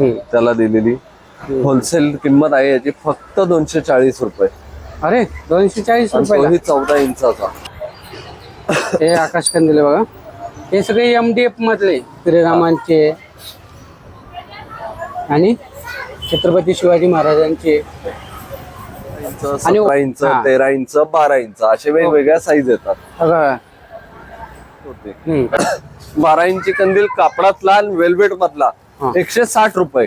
त्याला दिलेली. होलसेल किंमत आहे याची फक्त दोनशे चाळीस रुपये. अरे दोनशे चाळीस तोही चौदा इंचाचा. हे आकाश कंदील बघा. हे सगळे एम डी एफ मधले श्रीरामांचे. आणि छत्रपती शिवाजी महाराजांचे. सतरा इंच. तेरा इंच बारा इंच असे वेगवेगळ्या साईज येतात. बारा इंची कंदील कापडातला आणि वेल्वेट मधला. एकशे साठ रुपये.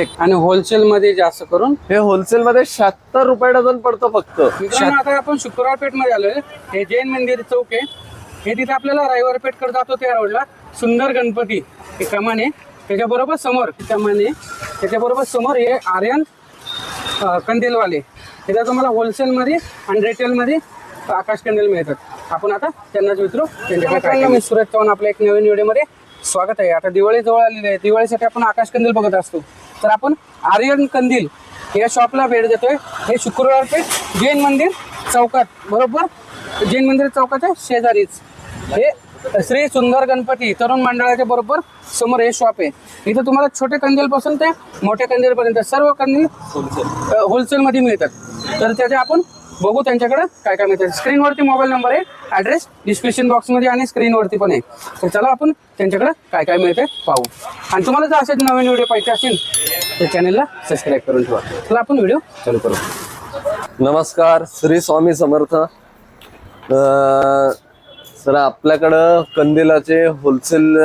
एक. आणि होलसेल मध्ये जास्त करून हे होलसेल मध्ये शहात्तर रुपये डझन पडतं फक्त. आता आपण शुक्रवार पेठमध्ये आलोय. हे जैन मंदिर चौक आहे. हे तिथे आपल्याला रविवार पेठकडे जातो त्या रोडला सुंदर गणपती हे कमाने त्याच्याबरोबर समोर कमाने त्याच्याबरोबर समोर हे आर्यन कंदीलवाले. तिथे तुम्हाला होलसेल मध्ये आणि रिटेल मध्ये आकाश कंदील मिळतात. आपण आता त्यांनाच विचारू. त्यांच्याकडे मी सुरज चव्हाण आपल्या एक नवीन व्हिडिओमध्ये स्वागत आहे. आता दिवाळी जवळ आलेली आहे. दिवाळीसाठी आपण आकाश कंदील बघत असतो. तर आपण आर्यन कंदील या शॉपला भेट देतोय. हे शुक्रवार पेठ जैन मंदिर चौकात. बरोबर? जैन मंदिर चौकाच्या शेजारीच. हे श्री सुंदर गणपती तरुण मंडळाच्या बरोबर समोर हे शॉप आहे. इथं तुम्हाला छोटे कंदील पासून ते मोठ्या कंदील पर्यंत सर्व कंदील होलसेल मध्ये मिळतात. तर त्याचे आपण बघू त्यांच्याकडे काय काय मिळतं. स्क्रीनवरती मोबाईल नंबर आहे ऍड्रेस डिस्क्रिप्शन बॉक्समध्ये आणि स्क्रीनवरती पण आहे. तर चला आपण त्यांच्याकडे काय काय मिळते पाहू. आणि तुम्हाला जर असेच नवीन व्हिडिओ पाहिजे असेल तर चॅनलला सबस्क्राईब करून ठेवा. चला आपण व्हिडिओ चालू करू. नमस्कार श्री स्वामी समर्थ. अं, सर आपल्याकडं कंदिलाचे होलसेल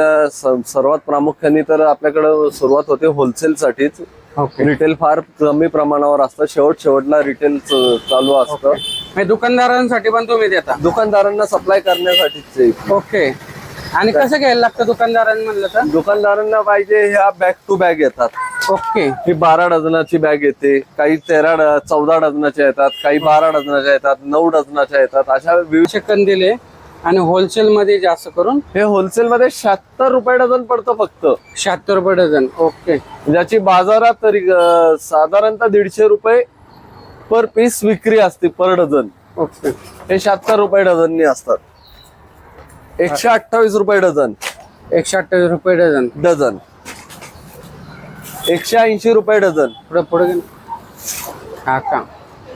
सर्वात प्रामुख्याने तर आपल्याकडं सुरुवात होते होलसेलसाठीच रिटेल फार कमी प्रमाणावर असतं. शेवट शेवटला रिटेल चालू असतं. दुकानदारांसाठी पण तुम्ही देता? दुकानदारांना सप्लाय करण्यासाठीच. ओके आणि कसं घ्यायला लागतं दुकानदारांनी म्हणलं तर? दुकानदारांना पाहिजे ह्या बॅग टू बॅग येतात. ओके ही बारा डझनाची बॅग येते काही तेरा चौदा डझनाच्या येतात काही बारा डझनाच्या येतात नऊ डझनाच्या येतात. अशा विविध दिले आणि होलसेल मध्ये जास्त करून? हे होलसेल मध्ये शहात्तर रुपये डझन पडतं फक्त. शहात्तर रुपये डझन ओके. ज्याची बाजारात तरी साधारणतः दीडशे रुपये पर पीस विक्री असते पर डझन. ओके. हे शहात्तर रुपये डझननी असतात. एकशे अठ्ठावीस रुपये डझन. एकशे अठ्ठावीस रुपये डझन. डझन. एकशे ऐंशी रुपये डझन. पुढे पुढे. हा का?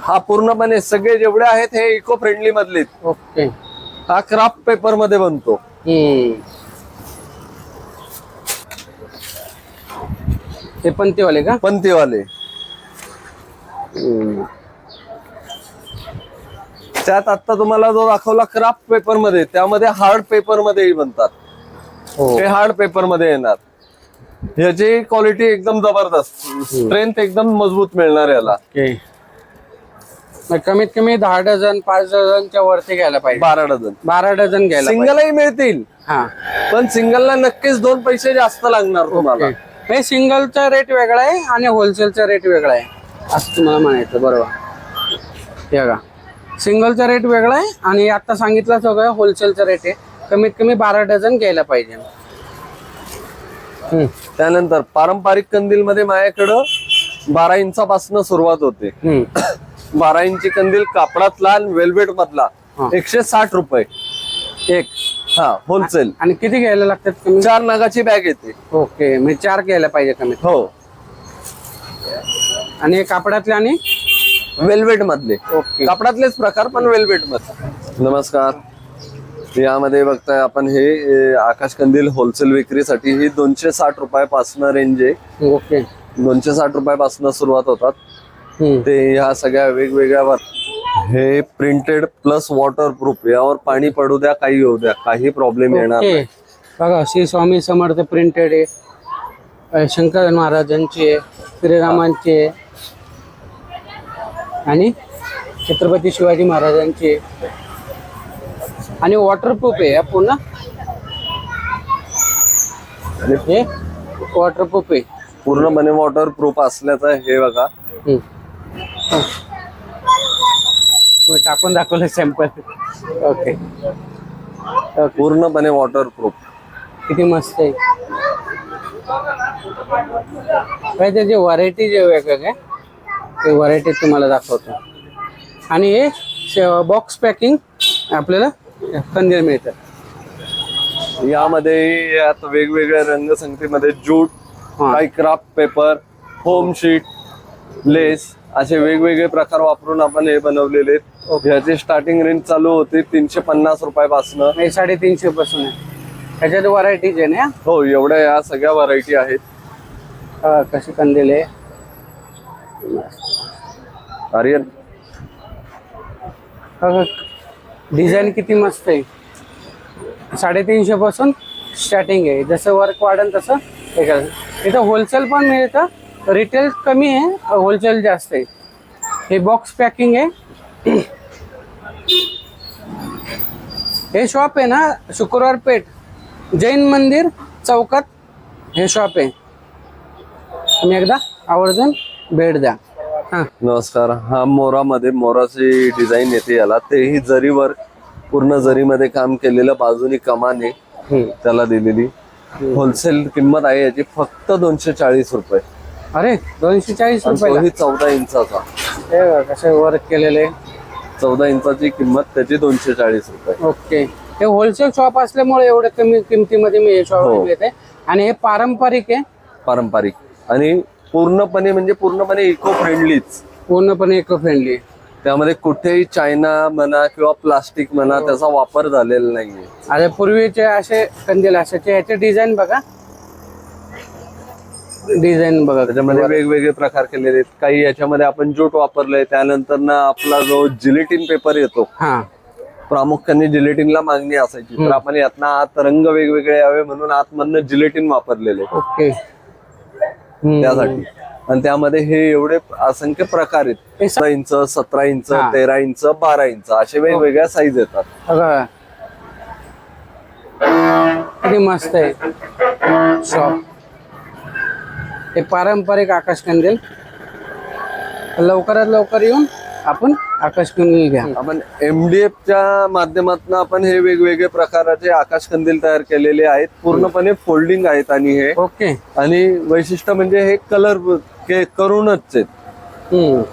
हा पूर्णपणे सगळे जेवढे आहेत हे इको फ्रेंडली मधले ओके. हा क्राफ्ट पेपरमध्ये बनतो. हे ते वाले का? पंतीवाले. त्यात आता तुम्हाला जो दाखवला क्राफ्ट पेपरमध्ये त्यामध्ये हार्ड पेपरमध्ये बनतात. हो. हे हार्ड पेपरमध्ये येणार. ह्याची क्वालिटी एकदम जबरदस्त. स्ट्रेंथ एकदम मजबूत मिळणार याला. मग कमीत कमी दहा डझन पाच डझनच्या वरती घ्यायला पाहिजे. बारा डझन. बारा डझन घ्यायला पाहिजे. सिंगलही मिळतील. हा. पण सिंगलला नक्कीच दोन पैसे जास्त लागणार तुम्हाला. हे सिंगलचा रेट वेगळा आहे आणि होलसेलचा रेट वेगळा आहे. असं तुम्हाला म्हणायचं बरोबर. हे बघा. सिंगलचा रेट वेगळा आहे आणि आता सांगितलं सगळं होलसेलचा रेट आहे. कमीत कमी बारा डझन घ्यायला पाहिजे. हम्म, त्यानंतर पारंपरिक कंदील मध्ये माझ्याकडं बारा इंचापासून सुरुवात होते. हम्म. बारा इंची कंदील कापडातला आणि वेल्वेट मधला. एकशे साठ रुपये. एक. हा होलसेल आणि किती घ्यायला लागतात कमी चार नागाची बॅग येते. ओके म्हणजे चार घ्यायला पाहिजे कमीत हो. आणि हे कापडातले आणि? वेल्वेट मधले. ओके. कापडातलेच प्रकार पण वेल्वेटमध्ये नमस्कार. यामध्ये बघताय आपण हे ए, आकाश कंदील होलसेल विक्रीसाठी ही दोनशे साठ रुपयापासून रेंज आहे. ओके. दोनशे साठ रुपयापासून सुरुवात होतात. ते ह्या सगळ्या वेगवेगळ्या वर हे प्रिंटेड प्लस वॉटर प्रूफ यावर पाणी पडू द्या काही होऊ द्या काही प्रॉब्लेम येणार नाही. बघा श्री स्वामी समर्थ प्रिंटेड आहे. अ, शंकर महाराजांचे आहे, श्रीरामांचे आहे. आणि छत्रपती शिवाजी महाराजांचे आहे. आणि वॉटरप्रूफ आहे हा पूर्ण? आणि हे? वॉटरप्रूफ आहे. पूर्णपणे वॉटर प्रूफ असल्याचं हे बघा. हम्म. टाकून दाखवलं सॅम्पल ओके पूर्णपणे वॉटर प्रूफ किती मस्त आहे. काय त्याचे व्हरायटी जे वेगवेगळे ते व्हरायटी तुम्हाला दाखवतो. आणि हे बॉक्स पॅकिंग आपल्याला कंदील मिळतात यामध्ये यात वेगवेगळ्या रंगसंगतीमध्ये जूट हा. काही craft paper home sheet lace असे वेगवेगळे प्रकार वापरून आपण हे बनवलेले आहेत. ह्याची स्टार्टिंग रेंज चालू होते तीनशे पन्नास रुपयापासून. हे साडेतीनशे पासून आहे. ह्याच्यात व्हरायटीज आहे ना हो एवढ्या या सगळ्या व्हरायटी आहेत. हा, कशी कंदील आहे? आर्यन. डिझाईन किती मस्त आहे. साडेतीनशे पासून स्टार्टिंग आहे. जसं वर्क वाढेल तसं हे करायचं इथं होलसेल पण मिळतं रिटेल कमी आहे होलसेल जास्त आहे. हे बॉक्स पॅकिंग आहे. हे शॉप आहे ना शुक्रवार पेठ जैन मंदिर चौकात हे शॉप आहे. तुम्ही एकदा आवर्जून भेट द्या. हां. नमस्कार. हा मोरामध्ये मोराची डिझाईन येते याला. तेही जरीवर पूर्ण जरीमध्ये काम केलेलं बाजूनी कमाने त्याला दिलेली. होलसेल किंमत आहे याची फक्त दोनशे चाळीस रुपये. अरे दोनशे चाळीस आणि तोही चौदा इंचाचा. हे कसे वर्क केलेले. चौदा इंचाची किंमत त्याची दोनशे चाळीस रुपये. ओके हे होलसेल शॉप असल्यामुळे एवढ्या कमी किमतीमध्ये मी हे शॉप हो. मिळते आणि हे पारंपरिक आहे. पारंपरिक. आणि पूर्णपणे म्हणजे पूर्णपणे इको फ्रेंडलीच पूर्णपणे इको फ्रेंडली त्यामध्ये कुठेही चायना म्हणा किंवा प्लास्टिक म्हणा त्याचा वापर झालेला नाहीये. अरे पूर्वीचे असे कंदील असायचे ह्याचे डिझाईन बघा. डिझाईन बघा. त्याच्यामध्ये वेगवेगळे प्रकार केलेले आहेत. काही याच्यामध्ये आपण ज्यूट वापरलंय त्यानंतर ना आपला जो जिलेटिन पेपर येतो हा. प्रामुख्याने जिलेटिनला मागणी असायची. तर आपण यातनं आत रंग वेगवेगळे यावे म्हणून आतमधनं जिलेटिन वापरलेले. ओके. त्यासाठी. आणि त्यामध्ये हे एवढे असंख्य प्रकार आहेत. हे सतरा इंच सतरा इंच हा. तेरा इंच बारा इंच असे वेगवेगळ्या साईज येतात. मस्त आहे. शॉप हे पारंपरिक आकाश कंदील लवकरात लवकर येऊन आपण आकाश कंदील घ्या. आपण एमडीएफ च्या माध्यमातून आपण हे वेगवेगळे प्रकाराचे आकाश कंदील तयार केलेले आहेत. पूर्णपणे फोल्डिंग आहेत आणि हे. ओके. आणि वैशिष्ट्य म्हणजे हे कलर करूनच आहेत.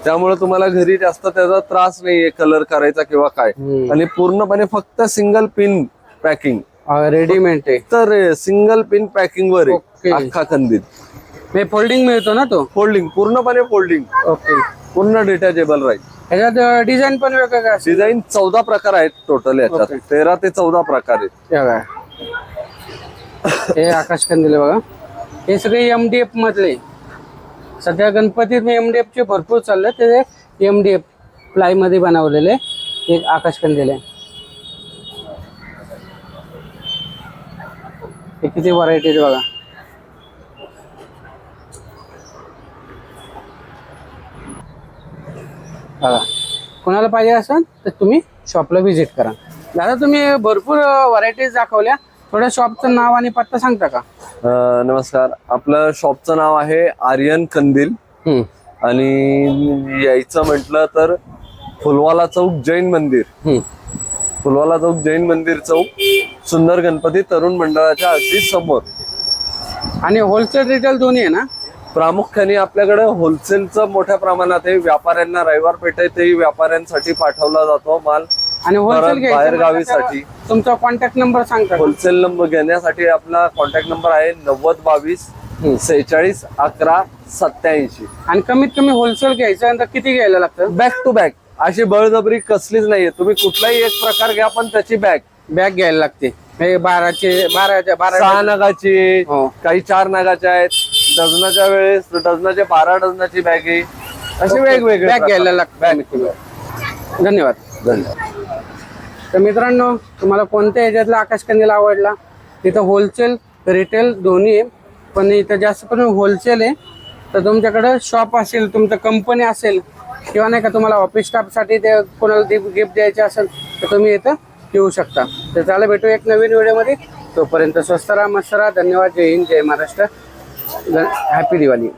त्यामुळे तुम्हाला घरी जास्त त्याचा त्रास नाहीये कलर करायचा किंवा काय. आणि पूर्णपणे फक्त सिंगल पिन पॅकिंग. रेडीमेड आहे. तर सिंगल पिन पॅकिंग वर. अख्खा कंदील फोल्डिंग मिळतो ना तो? फोल्डिंग पूर्णपणे फोल्डिंग ओके पूर्ण डिटॅचेबल राहील ह्याच्यात डिझाईन पण वेगवेगळं असेल डिझाईन चौदा प्रकार आहेत टोटल याच्यात. तेरा ते चौदा प्रकार आहेत. हे बघा. हे आकाश कंदील बघा. हे सगळे एम डी एफ मधले. सध्या गणपतीत एम डी चे भरपूर चालले ते एम डी एफ प्लायमध्ये बनवलेले एक आकाश कंदील आहे. हे किती व्हरायटीज बघा. बघा. कोणाला पाहिजे असेल तर तुम्ही शॉपला व्हिजिट करा. दादा तुम्ही भरपूर व्हरायटीज दाखवल्या. थोड्या शॉपचं नाव आणि पत्ता सांगता का? नमस्कार. आपलं शॉपचं नाव आहे आर्यन कंदील. आणि यायचं म्हटलं तर फुलवाला चौक जैन मंदिर. फुलवाला चौक जैन मंदिर चौक सुंदर गणपती तरुण मंडळाच्या अगदी समोर. आणि होलसेल रिटेल दोन्ही आहे ना? प्रामुख्याने आपल्याकडे होलसेलचं मोठ्या प्रमाणात आहे. व्यापाऱ्यांना रविवार पेठेतही व्यापाऱ्यांसाठी पाठवला जातो माल. आणि होलसेल बाहेर गावीसाठी. तुमचा कॉन्टॅक्ट नंबर सांगता का? होलसेल नंबर घेण्यासाठी आपला कॉन्टॅक्ट नंबर आहे नव्वद बावीस सेहेचाळीस अकरा सत्याऐंशी आणि कमीत कमी होलसेल घ्यायचं तर किती घ्यायला लागतं? बॅक टू बॅक अशी बळजबरी कसलीच नाहीये. तुम्ही कुठलाही एक प्रकार घ्या पण त्याची बॅग बॅग घ्यायला लागते. हे बाराचे बाराच्या सहा बारा नगाची हो. काही चार नगाच्या आहेत. डझनाच्या वेळेस डझनाचे बारा डझनाची बॅग आहे असे वेगवेगळे बॅग घ्यायला प्रकार. लागतं धन्यवाद. धन्यवाद. तर मित्रांनो तुम्हाला कोणत्या ह्याच्यातला आकाश कंदील आवडला? तिथं होलसेल रिटेल दोन्ही आहे. पण इथं जास्त करून होलसेल आहे. तर तुमच्याकडं शॉप असेल तुमचं कंपनी असेल किंवा नाही का तुम्हाला ऑफिस स्टाफसाठी ते कोणाला गिफ्ट द्यायचे असेल तर तुम्ही इथं येऊ शकता. तर त्याला भेटू एक नवीन व्हिडिओमध्ये तोपर्यंत स्वस्त राहा मस्त राहा. धन्यवाद. जय हिंद जय महाराष्ट्र. हॅपी दिवाळी